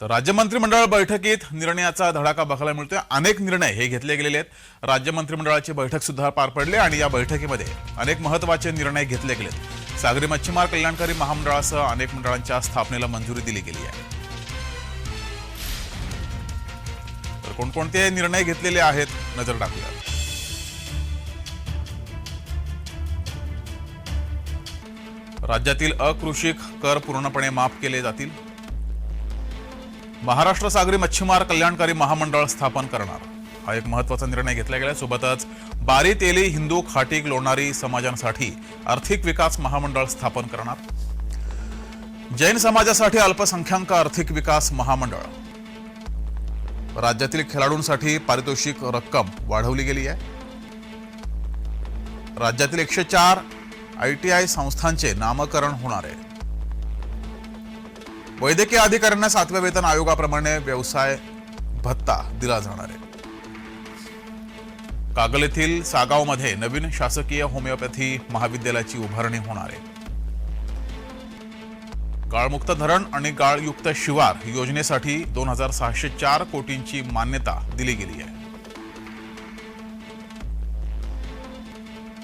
तर राज्य मंत्रिमंडळ बैठकीत निर्णयाचा धडाका बघायला मिळतोय. अनेक निर्णय हे घेतले गेलेले आहेत. राज्य मंत्रिमंडळाची बैठक सुद्धा पार पडली आणि या बैठकीमध्ये अनेक महत्त्वाचे निर्णय घेतले गेलेत. सागरी मच्छीमार कल्याणकारी महामंडळासह अनेक मंडळांच्या स्थापनेला मंजुरी दिली गेली आहे. तर कोणकोणते निर्णय घेतलेले आहेत? नजर टाकूया. राज्यातील अकृषिक कर पूर्णपणे माफ केले जातील. महाराष्ट्र सागरी मच्छीमार कल्याणकारी महामंडळ स्थापन करणार. हा एक महत्त्वाचा निर्णय घेतला गेला सोबतच बारी तेली हिंदू खाटीक लोणारी समाजांसाठी आर्थिक विकास महामंडळ स्थापन करणार. जैन समाजासाठी अल्पसंख्याक आर्थिक विकास महामंडळ. राज्यातील खेळाडूंसाठी पारितोषिक रक्कम वाढवली गेली आहे. राज्यातील एकशे चार आय टी आय संस्थांचे नामकरण होणार आहे. वैद्यकीय अधिकाऱ्यांना सातव्या वेतन आयोगाप्रमाणे व्यवसाय भत्ता दिला जाणार आहे. कागल येथील सागावमध्ये नवीन शासकीय होमिओपॅथी महाविद्यालयाची उभारणी होणार आहे. गाळमुक्त धरण आणि गाळयुक्त शिवार योजनेसाठी दोन हजार सहाशे चार कोटींची मान्यता दिली गेली आहे.